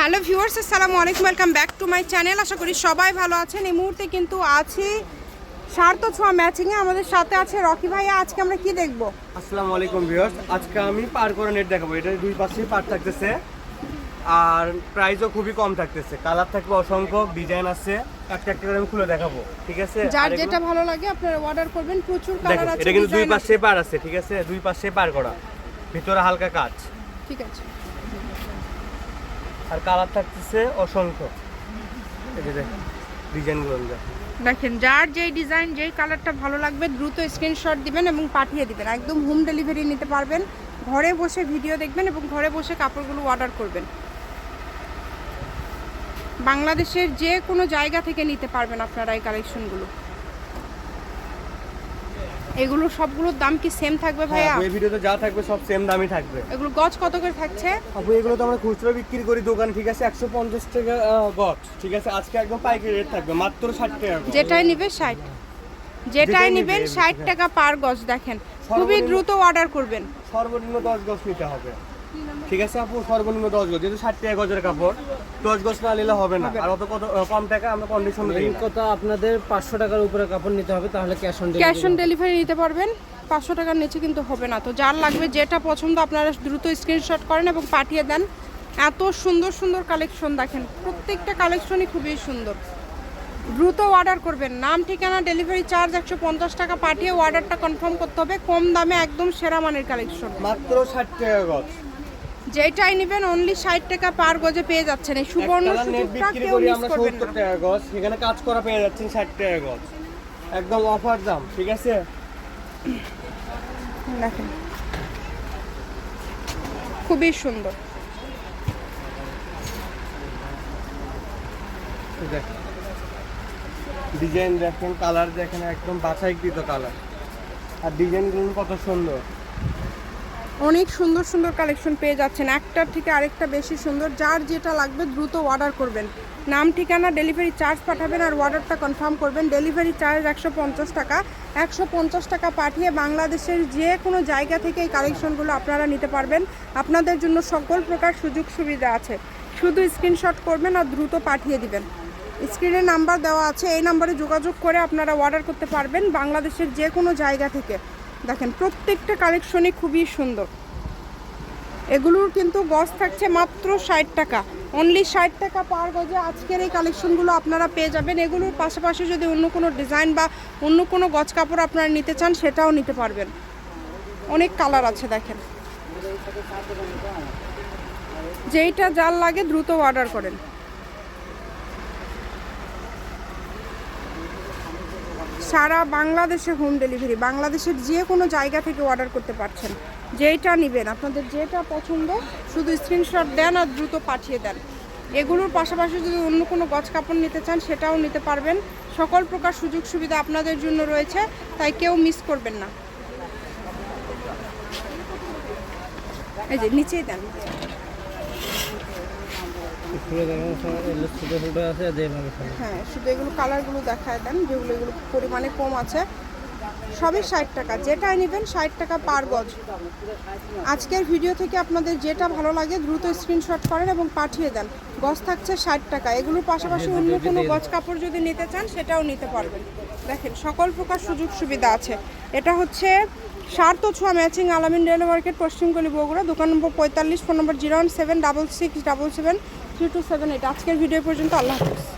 Hello viewers আসসালামু আলাইকুম welcome back to my channel. আশা করি সবাই ভালো আছেন। এই মুহূর্তে কিন্তু আছি সার্থ ছোঁয়া ম্যাচিংয়ে আমাদের সাথে আছে রকি ভাইয়া। আজকে আমরা কি দেখব? আসসালামু আলাইকুম ভিউয়ার্স। আজকে আমি পার করে নেট দেখাবো। এটা দুই পাশেই পার থাকতেছে। আর প্রাইসও খুবই কম থাকতেছে। কালার থাকবে অসংখ্য ডিজাইন আছে। একটা একটা করে আমি খুলে দেখাবো। ঠিক আছে? যার যেটা ভালো লাগে আপনারা অর্ডার করবেন। প্রচুর কালার আছে এটা কিন্তু দুই পাশে পার আছে ঠিক আছে? দুই পাশে পার করা। ভিতরে হালকা কাজ। ঠিক আছে। আর কালার থাকতেছে অসংখ্য। দেখেন যার যেই ডিজাইন, যেই কালারটা ভালো লাগবে, দ্রুত স্ক্রিনশট দিবেন এবং পাঠিয়ে দিবেন। একদম হোম ডেলিভারি নিতে পারবেন। ঘরে বসে ভিডিও দেখবেন এবং ঘরে বসে কাপড়গুলো অর্ডার করবেন। বাংলাদেশের যে কোনো জায়গা থেকে নিতে পারবেন আপনারা এই কালেকশনগুলো এগুলো সবগুলোর দাম কি সেম থাকবে ভাইয়া? হ্যাঁ, এই ভিডিওতে যা থাকবে সব সেম দামই থাকবে। এগুলো গজ কত করে থাকছে? আপু এগুলো তো আমরা খুচরা বিক্রি করি দোকান ঠিক আছে একশো পঞ্চাশ টাকা গজ ঠিক আছে আজকে একদম পাইকারি রেট থাকবে মাত্র ষাট টাকা যেটাই নিবে ষাট। যেটাই যেটাই নিবেন নিবে, ষাট হ্যাঁ। টাকা পার গজ দেখেন। খুবই দ্রুত অর্ডার করবেন। সর্বনিম্ন দশ গজ নিতে হবে। ঠিক আছে আপু সর্বনিম্ন দশ গজ যেহেতু ষাট টাকা গজের কাপড় দশ গজ না নিলে হবে না। আর অত কত কম টাকা আমরা কন্ডিশন দিই কথা আপনাদের পাঁচশো টাকার উপরে কাপড় নিতে হবে তাহলে cash on cash on delivery নিতে পারবেন পাঁচশো টাকার নিচে কিন্তু হবে না। তো যার লাগবে যেটা পছন্দ আপনারা দ্রুত স্ক্রিনশট করেন এবং পাঠিয়ে দেন। এত সুন্দর সুন্দর কালেকশন দেখেন প্রত্যেকটা কালেকশনই খুবই সুন্দর। দ্রুত অর্ডার করবেন। নাম ঠিকানা ডেলিভারি চার্জ একশো পঞ্চাশ টাকা পাঠিয়ে অর্ডারটা কনফার্ম করতে হবে। কম দামে একদম সেরা মানের কালেকশন মাত্র ষাট টাকা গজ। যেটাই নেবেন অনলি ষাট টাকা পার গজে পেয়ে যাচ্ছেন। এই সুবর্ণ সুযোগটা কেউ মিস করবেন না। টাকা গজ। সেখানে কাজ করা পেয়ে যাচ্ছেন ষাট টাকা গজ। একদম অফার দাম ঠিক আছে? দেখেন। খুবই সুন্দর। ডিজাইন দেখেন কালার দেখেন একদম বাছাইকৃত কালার। আর ডিজাইনগুলো কত সুন্দর। অনেক সুন্দর সুন্দর কালেকশন পেয়ে যাচ্ছেন। একটার থেকে আরেকটা বেশি সুন্দর। যার যেটা লাগবে দ্রুত অর্ডার করবেন। নাম, ঠিকানা ডেলিভারি চার্জ পাঠাবেন আর অর্ডারটা কনফার্ম করবেন। ডেলিভারি চার্জ একশো পঞ্চাশ টাকা। একশো পঞ্চাশ টাকা পাঠিয়ে বাংলাদেশের যে কোনো জায়গা থেকে এই কালেকশনগুলো আপনারা নিতে পারবেন। আপনাদের জন্য সকল প্রকার সুযোগ সুবিধা আছে। শুধু স্ক্রিনশট করবেন আর দ্রুত পাঠিয়ে দিবেন। স্ক্রিনে নাম্বার দেওয়া আছে। এই নাম্বারে যোগাযোগ করে আপনারা অর্ডার করতে পারবেন বাংলাদেশের যে কোনো জায়গা থেকে। দেখেন, প্রত্যেকটা কালেকশনই খুবই সুন্দর। এগুলোর কিন্তু গজ থাকছে মাত্র ষাট টাকা। অনলি ষাট টাকা পার গজে আজকের এই কালেকশনগুলো আপনারা পেয়ে যাবেন। এগুলোর পাশাপাশি যদি অন্য কোনো ডিজাইন বা অন্য কোনো গজ কাপড় আপনারা নিতে চান, সেটাও নিতে পারবেন। অনেক কালার আছে, দেখেন। যেইটা যার লাগে দ্রুত অর্ডার করেন। সারা বাংলাদেশে হোম ডেলিভারি, বাংলাদেশের যে কোনো জায়গা থেকে অর্ডার করতে পারছেন। যেইটা নেবেন, আপনাদের যেটা পছন্দ, শুধু স্ক্রিনশট দেন আর দ্রুত পাঠিয়ে দেন। এগুলোর পাশাপাশি যদি অন্য কোনো গজ কাপড় নিতে চান, সেটাও নিতে পারবেন। সকল প্রকার সুযোগ সুবিধা আপনাদের জন্য রয়েছে, তাই কেউ মিস করবেন না। এই যে, নিচেই দেন। খুলে দেখেন ছোটো ছোটো আছে যেভাবে হ্যাঁ শুধু এগুলো কালারগুলো দেখায় দেন যেগুলো এগুলো পরিমাণে কম আছে। সবই ষাট টাকা। যেটাই নেবেন ষাট টাকা পার গজ। আজকের ভিডিও থেকে আপনাদের যেটা ভালো লাগে দ্রুত স্ক্রিনশট করেন এবং পাঠিয়ে দেন। গজ থাকছে ষাট টাকা। এগুলোর পাশাপাশি অন্য কোনো গজ কাপড় যদি নিতে চান সেটাও নিতে পারবেন। দেখেন সকল প্রকার সুযোগ সুবিধা আছে। এটা হচ্ছে সার্থ ছোঁয়া ম্যাচিং আলামিন রেল মার্কেট পশ্চিমগলি বগুড়া দোকান নম্বর পঁয়তাল্লিশ ফোন নম্বর zero one seven double six double seven three two seven eight আজকের ভিডিও পর্যন্ত। আল্লাহ হাফিজ।